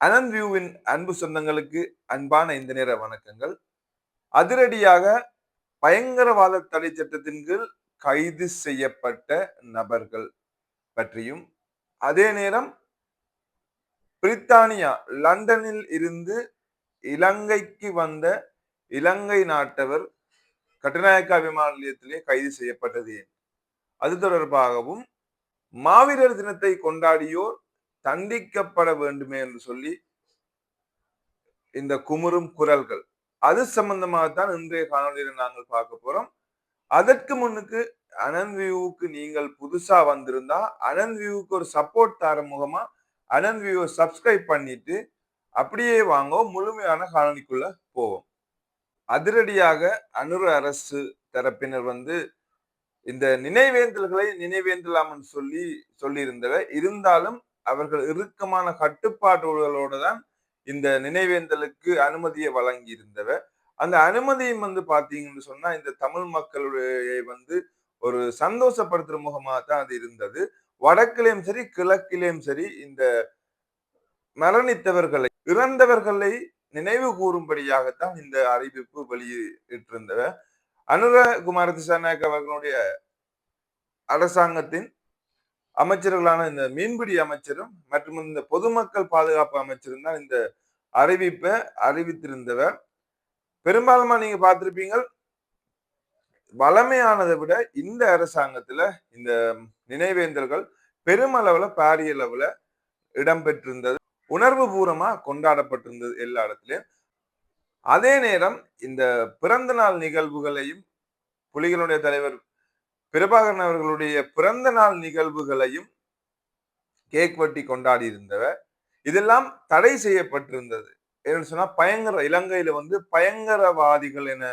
அனந்த் வியூவின் அன்பு சொந்தங்களுக்கு அன்பான இந்த நேர வணக்கங்கள். அதிரடியாக பயங்கரவாத தடை சட்டத்தின் கீழ் கைது செய்யப்பட்ட நபர்கள் பற்றியும் அதே நேரம் பிரித்தானியா லண்டனில் இருந்து இலங்கைக்கு வந்த இலங்கை நாட்டவர் கட்டுநாயக்கா விமான நிலையத்திலே கைது செய்யப்பட்டது. அது தொடர்பாகவும் மாவீரர் தினத்தை கொண்டாடியோர் தண்டிக்கப்பட வேண்டுமே என்று சொல்லி இந்த குமுறும் குரல்கள். அது சம்பந்தமாகத்தான் இன்றைய காணொலியில் நாங்கள் பார்க்க போறோம். அதற்கு முன்னுக்கு அனந்த் வியூவுக்கு நீங்கள் புதுசா வந்திருந்தா அனந்த் வியூவுக்கு ஒரு சப்போர்ட் தர முகமா அனந்த் வியூவை சப்ஸ்கிரைப் பண்ணிட்டு அப்படியே வாங்க முழுமையான காணொலிக்குள்ள போவோம். அதிரடியாக அனுர அரசு தரப்பினர் வந்து இந்த நினைவேந்தல்களை நினைவேந்தலாம்னு சொல்லி சொல்லியிருந்தவ. இருந்தாலும் அவர்கள் இறுக்கமான கட்டுப்பாடுகளோடு தான் இந்த நினைவேந்தலுக்கு அனுமதியை வழங்கி அந்த அனுமதியும் வந்து பாத்தீங்கன்னு சொன்னா இந்த தமிழ் மக்களுடைய வந்து ஒரு சந்தோஷப்படுத்துற முகமாக தான் அது இருந்தது. வடக்கிலேயும் சரி கிழக்கிலேயும் சரி இந்த மரணித்தவர்களை இறந்தவர்களை நினைவு கூறும்படியாகத்தான் இந்த அறிவிப்பு வெளியிட்டிருந்தவர். அனுரகுமார திசாநாயக் அவர்களுடைய அரசாங்கத்தின் அமைச்சர்களான இந்த மீன்பிடி அமைச்சரும் மற்றும் இந்த பொதுமக்கள் பாதுகாப்பு அமைச்சரும் தான் இந்த அறிவிப்பை அறிவித்திருந்தவர். பெரும்பாலுமா நீங்க பார்த்திருப்பீங்க வளமையானதை விட இந்த அரசாங்கத்துல இந்த நினைவேந்தல்கள் பெருமளவுல பாரிய அளவுல இடம்பெற்றிருந்தது. உணர்வு பூர்வமா கொண்டாடப்பட்டிருந்தது எல்லா இடத்துலயும். அதே நேரம் இந்த பிறந்த நாள் நிகழ்வுகளையும் புலிகளுடைய தலைவர் பிரபாகரன் அவர்களுடைய பிறந்த நாள் நிகழ்வுகளையும் கேக் வெட்டி கொண்டாடி இருந்தவர் இதெல்லாம் தடை செய்யப்பட்டிருந்தது. ஏன்னு சொன்னா பயங்கர இலங்கையில வந்து பயங்கரவாதிகள் என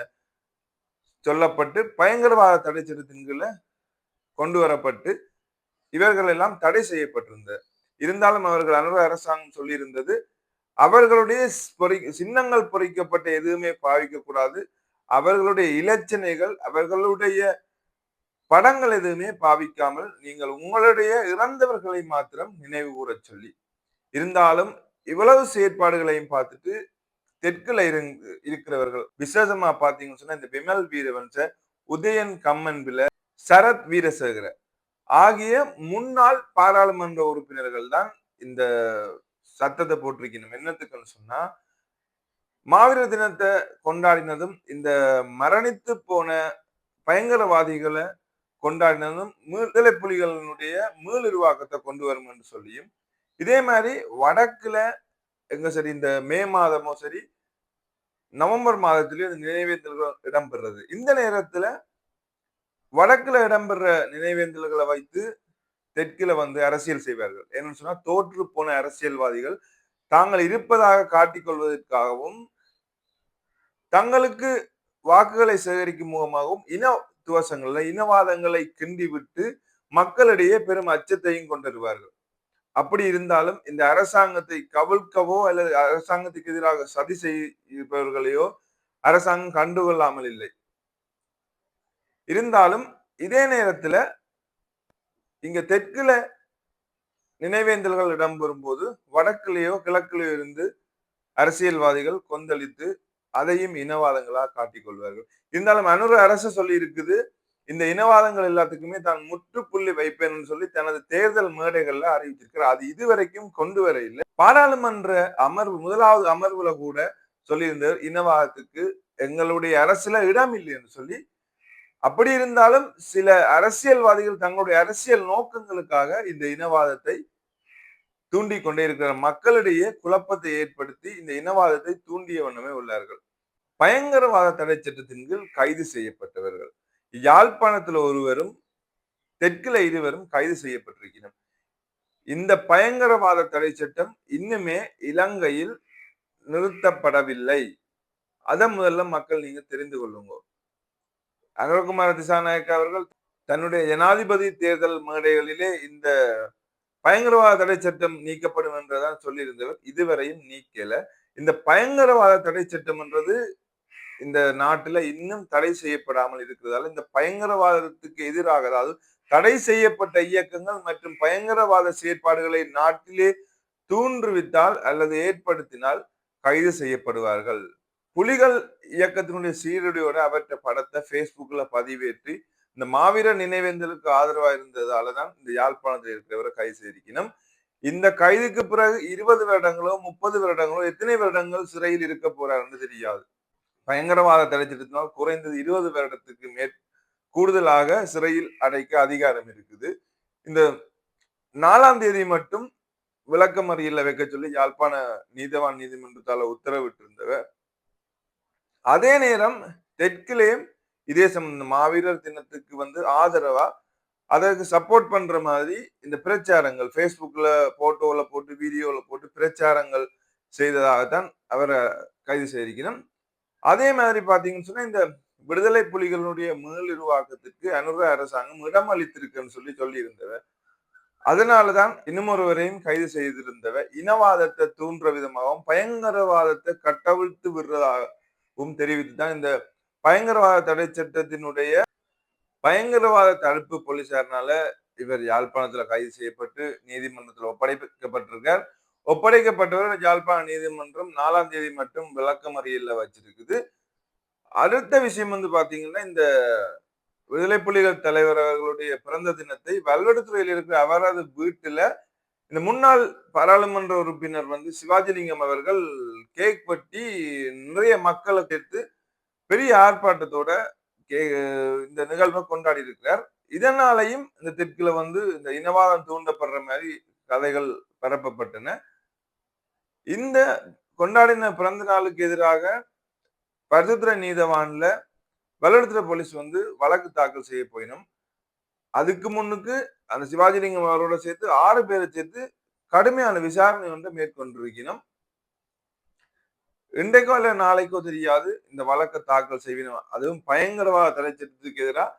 சொல்லப்பட்டு பயங்கரவாத தடை சட்டத்தின்கள கொண்டு வரப்பட்டு இவர்கள் எல்லாம் தடை செய்யப்பட்டிருந்தது இருந்தாலும் அவர்கள் அனுர அரசாங்கம் சொல்லியிருந்தது அவர்களுடைய பொறி சின்னங்கள் பொறிக்கப்பட்ட எதுவுமே பாவிக்க கூடாது அவர்களுடைய இலச்சனைகள் அவர்களுடைய படங்கள் எதுவுமே பாவிக்காமல் நீங்கள் உங்களுடைய இறந்தவர்களை மாத்திரம் நினைவு கூற சொல்லி இருந்தாலும் இவ்வளவு செயற்பாடுகளையும் பார்த்துட்டு தெற்குல இருந்து இருக்கிறவர்கள் விசேஷமா பாத்தீங்கன்னு சொன்னா இந்த விமல் வீரவன்ச உதயன் கம்மன் பில சரத் வீரசேகர ஆகிய முன்னாள் பாராளுமன்ற உறுப்பினர்கள் தான் இந்த சத்தத்தை போட்டிருக்கணும். என்னத்துக்குன்னு சொன்னா மாவீரர் தினத்தை கொண்டாடினதும் இந்த மரணித்து போன பயங்கரவாதிகளை கொண்டாடினதும் விடுதலை புலிகளினுடைய மீளுருவாக்கத்தை கொண்டு வரும் என்று சொல்லியும் இதே மாதிரி வடக்குல எங்க சரி இந்த மே மாதமோ சரி நவம்பர் மாதத்திலேயே இந்த நினைவேந்தல்கள் இடம்பெறுறது. இந்த நேரத்துல வடக்குல இடம்பெற நினைவேந்தல்களை வைத்து தெற்கில வந்து அரசியல் செய்வார்கள். ஏன்னு சொன்னா தோற்று போன அரசியல்வாதிகள் தாங்கள் இருப்பதாக காட்டிக்கொள்வதற்காகவும் தங்களுக்கு வாக்குகளை சேகரிக்கும் முகமாகவும் இன துவசங்கள்ல இனவாதங்களை கிண்டி விட்டு மக்களிடையே பெரும் அச்சத்தையும் கொண்டிருவார்கள். அப்படி இருந்தாலும் இந்த அரசாங்கத்தை கவிழ்க்கவோ அல்லது அரசாங்கத்துக்கு எதிராக சதி செய்பவர்களையோ அரசாங்கம் கண்டுகொள்ளாமல் இல்லை. இருந்தாலும் இதே நேரத்துல இங்க தெற்குல நினைவேந்தல்கள் இடம்பெறும் போது வடக்குலேயோ கிழக்குலயோ இருந்து அரசியல்வாதிகள் கொந்தளித்து அதையும் இனவாதங்களா காட்டிக்கொள்வார்கள். இருந்தாலும் அனுர அரசு சொல்லி இருக்குது இந்த இனவாதங்கள் எல்லாத்துக்குமே தான் முற்றுப்புள்ளி வைப்பேன்னு சொல்லி தனது தேர்தல் மேடைகள்ல அறிவிச்சிருக்கிறார். அது இதுவரைக்கும் கொண்டு வர இல்லை பாராளுமன்ற அமர்வு முதலாவது அமர்வுல கூட சொல்லியிருந்தார் இனவாதத்துக்கு எங்களுடைய அரசுல இடம் இல்லை என்று சொல்லி. அப்படி இருந்தாலும் சில அரசியல்வாதிகள் தங்களுடைய அரசியல் நோக்கங்களுக்காக இந்த இனவாதத்தை தூண்டி கொண்டே இருக்கிற மக்களிடையே குழப்பத்தை ஏற்படுத்தி இந்த இனவாதத்தை தூண்டிய வண்ணமே உள்ளார்கள். பயங்கரவாத தடை சட்டத்தின் கீழ் கைது செய்யப்பட்டவர்கள். யாழ்ப்பாணத்தில் ஒருவரும் தெற்குல இருவரும் கைது செய்யப்பட்டிருக்கிறோம் இந்த பயங்கரவாத தடை சட்டம் இன்னுமே இலங்கையில் நிறுத்தப்படவில்லை. அதை முதல்ல மக்கள் நீங்க தெரிந்து கொள்ளுங்க. அனுரகுமார திசாநாயக்க அவர்கள் தன்னுடைய ஜனாதிபதி தேர்தல் மேடைகளிலே இந்த பயங்கரவாத தடை சட்டம் நீக்கப்படும் என்றுதான் சொல்லியிருந்தவர். இதுவரையும் நீக்கல. இந்த பயங்கரவாத தடை சட்டம் என்றது இந்த நாட்டுல இன்னும் தடை செய்யப்படாமல் இருக்கிறதால இந்த பயங்கரவாதத்துக்கு எதிராக அதாவது தடை செய்யப்பட்ட இயக்கங்கள் மற்றும் பயங்கரவாத செயற்பாடுகளை நாட்டிலே தூண்டுவித்தால் அல்லது ஏற்படுத்தினால் கைது செய்யப்படுவார்கள். புலிகள் இயக்கத்தினுடைய சீருடையோட அவற்றை படத்தை ஃபேஸ்புக்ல பதிவேற்றி இந்த மாவீர நினைவேந்தலுக்கு ஆதரவா இருந்ததால தான் இந்த யாழ்ப்பாணத்தில் இருக்கிறவரை கைது செய்திருக்கணும். இந்த கைதுக்கு பிறகு இருபது வருடங்களோ முப்பது வருடங்களோ எத்தனை வருடங்கள் சிறையில் இருக்க போறாருன்னு தெரியாது. பயங்கரவாத தடை சட்டத்தினால் குறைந்தது இருபது வருடத்துக்கு மேற் கூடுதலாக சிறையில் அடைக்க அதிகாரம் இருக்குது. இந்த நாலாம் தேதி மட்டும் விளக்கமறியல வைக்க சொல்லி யாழ்ப்பாண நீதவான் நீதிமன்றத்தால உத்தரவிட்டிருந்தவர். அதே நேரம் தெற்கிலேயும் இதே சம்பந்தம் மாவீரர் தினத்துக்கு வந்து ஆதரவா அதற்கு சப்போர்ட் பண்ற மாதிரி இந்த பிரச்சாரங்கள் ஃபேஸ்புக்ல போட்டோவில் போட்டு வீடியோவில் போட்டு பிரச்சாரங்கள் செய்ததாகத்தான் அவரை கைது செய்திருக்கிறோம். அதே மாதிரி பாத்தீங்கன்னு சொன்னா இந்த விடுதலை புலிகளுடைய மீளுருவாக்கத்திற்கு அனுர அரசாங்கம் இடம் அளித்திருக்குன்னு சொல்லி சொல்லி இருந்தவர் அதனாலதான் இன்னமொருவரையும் கைது செய்திருந்தவர் இனவாதத்தை தூண்டுற விதமாகவும் பயங்கரவாதத்தை கட்டவிழ்த்து விடுறதாகவும் தெரிவித்து தான் இந்த பயங்கரவாத தடை சட்டத்தினுடைய பயங்கரவாத தடுப்பு போலீசார்னால இவர் யாழ்ப்பாணத்துல கைது செய்யப்பட்டு நீதிமன்றத்தில் ஒப்படைக்கப்பட்டிருக்கார். ஒப்படைக்கப்பட்டவர் ஜாழ்ப்பாண நீதிமன்றம் நாலாம் தேதி மட்டும் விளக்கமறியல்ல வச்சிருக்குது. அடுத்த விஷயம் வந்து பாத்தீங்கன்னா இந்த விடுதலை புலிகள் தலைவர் அவர்களுடைய பிறந்த தினத்தை வல்வெடுத்துறையில் இருக்கிற அவரது வீட்டுல இந்த முன்னாள் பாராளுமன்ற உறுப்பினர் வந்து சிவாஜிலிங்கம் அவர்கள் கேக் பட்டி நிறைய மக்களை சேர்த்து பெரிய ஆர்ப்பாட்டத்தோட கே இந்த நிகழ்வை கொண்டாடி இருக்கிறார். இதனாலையும் இந்த தெற்குல வந்து இந்த இனவாதம் தூண்டப்படுற மாதிரி கதைகள் பரப்பப்பட்டன. இந்த கொண்டாடின பிறந்த நாளுக்கு எதிராக பரிசுத்திர நீதவான்ல வல்லடத்துறை போலீஸ் வந்து வழக்கு தாக்கல் செய்ய போயினும் அதுக்கு முன்னுக்கு அந்த சிவாஜிலிங்கம் அவரோட சேர்த்து ஆறு பேரை சேர்த்து கடுமையான விசாரணை வந்து மேற்கொண்டிருக்கணும் இன்றைக்கோ இல்ல நாளைக்கோ தெரியாது இந்த வழக்கை தாக்கல் செய்வினோம் அதுவும் பயங்கரவாத தடை சட்டத்துக்கு எதிராக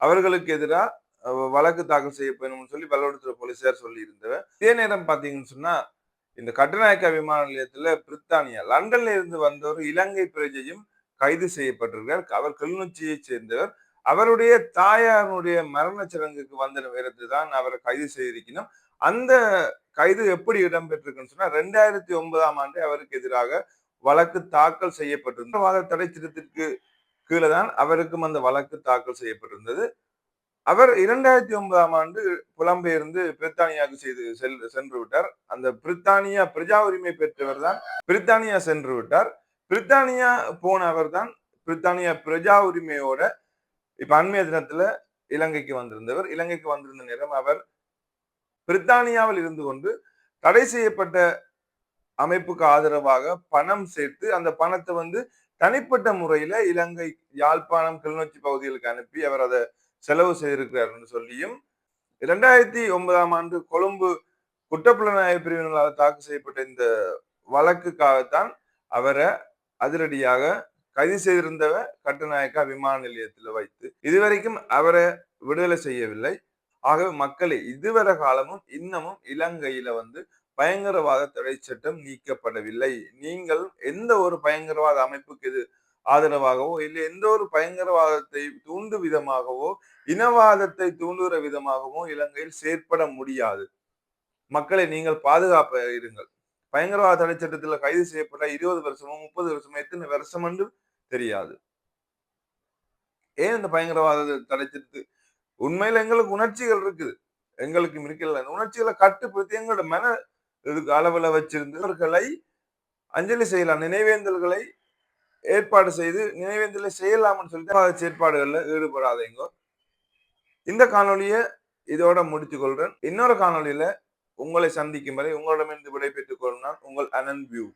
அவர்களுக்கு எதிராக வழக்கு தாக்கல் செய்ய போயணும்னு சொல்லி வல்லவடத்துல போலீஸார் சொல்லி இருந்தவர் இதே நேரம் பார்த்தீங்கன்னு சொன்னா இந்த கட்டுநாயக்கா விமான நிலையத்துல பிரித்தானியா லண்டன்ல இருந்து வந்தவர் இலங்கை பிரஜையும் கைது செய்யப்பட்டிருக்கார் அவர் கிளிநொச்சியை சேர்ந்தவர். அவருடைய தாயாருடைய மரண சடங்குக்கு வந்த நேரத்தில் தான் அவரை கைது செய்திருக்கணும். அந்த கைது எப்படி இடம்பெற்றிருக்குன்னு சொன்னா ரெண்டாயிரத்தி ஒன்பதாம் ஆண்டு அவருக்கு எதிராக வழக்கு தாக்கல் செய்யப்பட்டிருந்தது. வாத தடை சட்டத்திற்கு கீழே தான் அவருக்கும் அந்த வழக்கு தாக்கல் செய்யப்பட்டிருந்தது. அவர் இரண்டாயிரத்தி ஒன்பதாம் ஆண்டு புலம்பெயர்ந்து பிரித்தானியாவுக்கு செய்து செல் சென்று விட்டார். அந்த பிரித்தானியா பிரஜா உரிமை பெற்றவர் தான் பிரித்தானியா சென்று விட்டார். பிரித்தானியா போனவர் தான் பிரித்தானியா பிரஜா உரிமையோட இப்ப அண்மைய தினத்துல இலங்கைக்கு வந்திருந்தவர். இலங்கைக்கு வந்திருந்த நேரம் அவர் பிரித்தானியாவில் இருந்து கொண்டு தடை செய்யப்பட்ட அமைப்புக்கு ஆதரவாக பணம் சேர்த்து அந்த பணத்தை வந்து தனிப்பட்ட முறையில இலங்கை யாழ்ப்பாணம் கிளிநொச்சி பகுதிகளுக்கு அனுப்பி அவர் அதை செலவு செய்திருக்கிறார் சொல்லியும் இரண்டாயிரத்தி ஒன்பதாம் ஆண்டு கொழும்பு குற்றப்புலனாய்வு பிரிவினரால் தாக்கல் செய்யப்பட்ட இந்த வழக்குக்காகத்தான் அவரை அதிரடியாக கைது செய்திருந்தவ கட்டுநாயக்கா விமான நிலையத்தில் வைத்து இதுவரைக்கும் அவரை விடுதலை செய்யவில்லை. ஆகவே மக்களை இதுவரை காலமும் இன்னமும் இலங்கையில வந்து பயங்கரவாத தடை சட்டம் நீக்கப்படவில்லை. நீங்கள் எந்த ஒரு பயங்கரவாத அமைப்புக்கு இது ஆதரவாகவோ இல்லை எந்த ஒரு பயங்கரவாதத்தை தூண்டு விதமாகவோ இனவாதத்தை தூண்டுகிற விதமாகவோ இலங்கையில் செயற்பட முடியாது. மக்களை நீங்கள் பாதுகாப்ப இருங்கள். பயங்கரவாத தடை சட்டத்தில் கைது செய்யப்பட்ட இருபது வருஷமோ முப்பது வருஷமோ எத்தனை வருஷம் என்று தெரியாது. ஏன் இந்த பயங்கரவாத தடை சட்டத்து உண்மையில எங்களுக்கு உணர்ச்சிகள் இருக்குது. எங்களுக்கு இருக்கல அந்த உணர்ச்சிகளை கட்டுப்படுத்தி எங்களோட மன இதுக்கு வச்சிருந்து வச்சிருந்தவர்களை அஞ்சலி செய்யலாம் நினைவேந்தல்களை ஏற்பாடு செய்து நினைவேந்தலை செய்யலாம்னு சொல்லிட்டு ஏற்பாடுகளில் ஈடுபடாதீங்க. இந்த காணொலியை இதோட முடித்துக்கொள்கிறேன் இன்னொரு காணொலியில உங்களை சந்திக்கும் வரை உங்களிடமிருந்து விடை பெற்றுக் கொள்ளும் உங்கள் அனந்த் வியூ